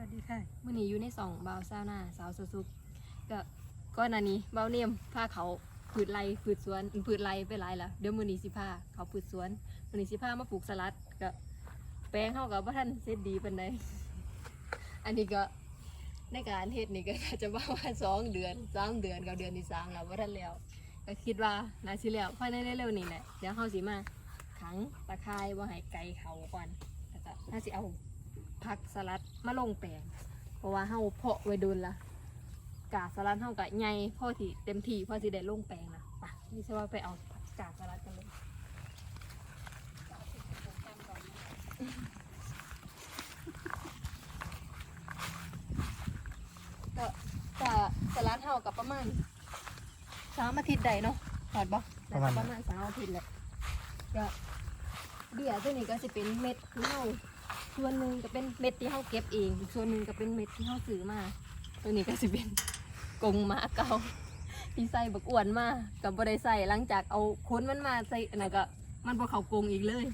วัสดีค่ะมื่อนี้อยู่ในสองเบาซาวนาสาวสุสุกก็ก้อนหอันนี้เบาเนียมพาเขาผืดไรผืดสวนผืดไรไปไรละเดี๋ยวมื่อนี้สิพาเขาผืดสวนมื่อนี้สิพามาปลูกสลัดก็แปลงเข้ากับว่าท่านเสร็จดีปานใดอันนี้ก็ในการเฮ็ดนี่ก็จะประมาณสองเดือนสามเดือนกับเดือนที่สามแล้วว่าท่านแล้วก็คิดว่าน่าสิแล้วภายในเร็วๆนี้แหละเดี๋ยวเขาสิมาขังตะไคร้ว่าให้ไก่เขาก่อนแล้วก็น่าสิเอา ผักสลัดมาลงแปลง เพราะว่าเฮาเพาะไว้โดนละกาสลัดเฮากะใหญ่พอที่เต็มที่พอสิได้ลงแปลงนะไปนี่ใช่ว่าไปเอากาสลัดกันเลยก็กาสลัดเฮากับประมาณสามอาทิตย์ใดเนาะถอดบ่ประมาณน่จประมาณสามอาทิตย์แหละก็เบี้ยตัวนี้ก็จะเป็นเม็ดที่เฮา ส่วนหนึ่งก็เป็นเม็ดที่เขาเก็บเอง ส่วนหนึ่งก็เป็นเม็ดที่เขาซื้อมา ตัวนี้ก็จะเป็นกงหมาเก่าที่ใส่บักอ้วนมากับบ่ไดใส่หลังจากเอาค้นมันมาใส่นนั้นก็มันบ่เขากงอีกเลย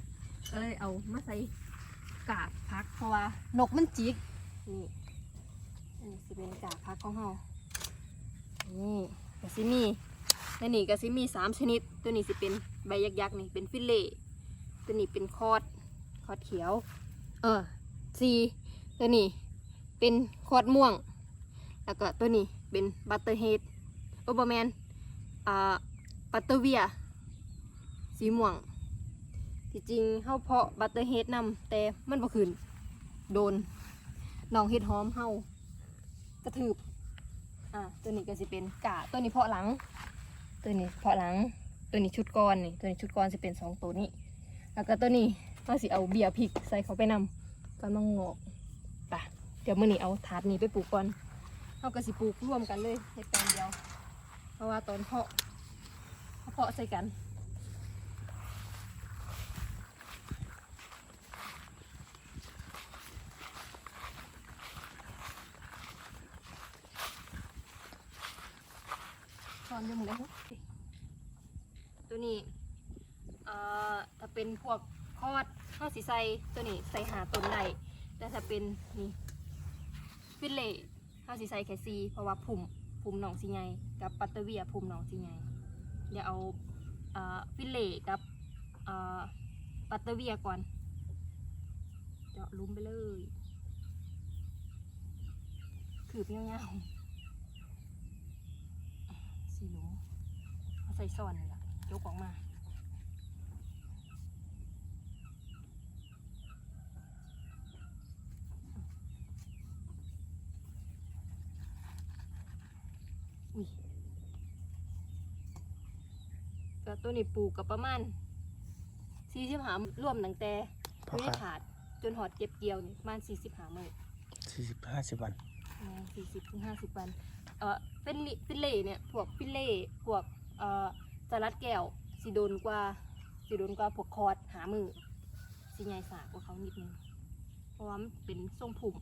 ก็เลยเอามาใส่กากพักเพราะว่านกมันจิกนี่อันนี้สิเป็นกากพักของเรานี่ก็สิมีในนี่ก็สิมีสามชนิด ตัวนี้สิเป็นใบยักษ์ๆนี่เป็นฟิลเล่ตัวนี้เป็นคอดคอดเขียว ออสีตัวนี้เป็นคอดม่วง แล้วก็ตัวนี้เป็นบัตเตอร์เฮดโอเบอร์แมนอ่าบัตเตอร์เวียสีม่วงที่จริงเฮาเพาะบัตเตอร์เฮดนำแต่มันบ่ขึ้นโดนน้องเฮ็ดหอมเฮากระทืบอ่าตัวนี้ก็สิเป็นกาตัวนี้เพาะหลัง ตัวนี้เพาะหลัง ตัวนี้ชุดก้อนนี่ตัวนี้ชุดก้อนสิเป็นสองตัวนี้ แล้วก็ตัวนี้ เราสิเอาเบียร์พริกใส่เขาไปนำกันมังงอกปะเดี๋ยวมื้อนี้เอาถาดนี้ไปปลูกก่อนเราก็สิปลูกร่วมกันเลยเฮ็ดแปลงเดียว เพราะว่าตอนเพาะเขาเพาะใส่กันตอนยังไงตัวนี้ เอ่อ ถ้าเป็นพวก คอดข้าวสีใสตัวนี้ใส่หาต้นได้แต่ถ้าเป็นนี่ฟิลเล่ข้าวสีใสแคซีเพราะว่าผุ่มผุ่มหนองสีไงกับปัตเตอร์เวียผุ่มหนองสีไงเดี๋ยวเอาฟิลเล่กับปัตเตอร์เวียก่อนเจาะลุ้มไปเลยขืบเงาวๆสีหนูใส่ซ่อนนี่แหละยกออกมา อุ้ย ก็ตัวนี้ปลูกกับประมาณสี่สิบหารวมตั้งแต่พออยู่ในค่ะถาดจนหอดเก็บเกี่ยวนี่ประมาณสี่สิบหาเมื่อสี่สิบห้าสิบวัน สี่สิบถึงห้าสิบวันเออเป็นลิฟิลเล่เนี่ยพวกฟิลเล่พวกเอ่อสลัดแก้วสีโดนกว่าสีโดนกว่าพวกคอร์ดหามือสีใหญ่สากว่าเขานิดนึงเพราะว่ามันเป็นทรงผุ่ม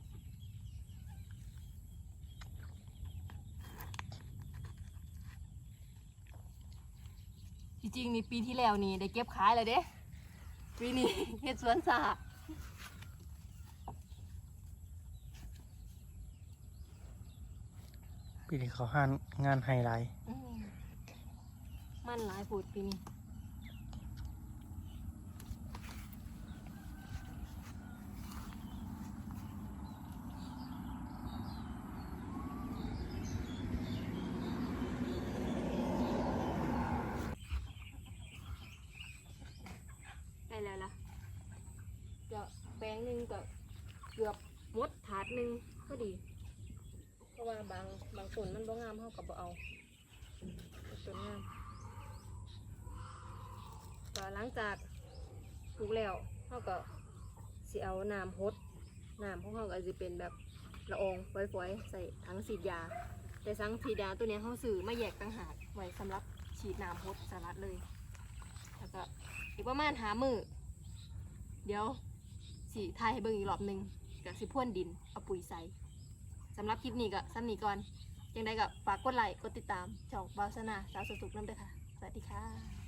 จริงๆนี่ปีที่แล้วนี่ได้เก็บขายเลยเด้ปีนี้เฮ็ดสวนสาปีนี้เขาห้านงานไฮไลท์อืมมันหลายผูดปีนี้ ได้แล้วล่ะจะแปลงหนึ่งก็เกือบมดถาดหนึ่งก็ดี เพราะว่าบางบางส่วนมันบ่งามเท่ากับบ่เอาส่วนงามก็หลังจากปลูกแล้วเขาก็สิเอาน้ำหดน้ำของเขาก็จะเป็นแบบละอองฝอยๆใส่ถังฉีดยา แต่สังฉีดยาตัวนี้เขาซื้อมาแยกต่างหากไว้สำหรับฉีดน้ำหดสลัดเลย ประมาณหามือเดี๋ยวสีทายให้เบิ่งอีกรอบหนึ่งกับสิพ่วนดินเอาปุ๋ยใส่สำหรับคลิปนี้ก็สั้นนี้ก่อนยังไงก็ฝากกดไลค์กดติดตามช่องบาวสนาสาวสุสุกน้ำเด้อค่ะ สวัสดีค่ะ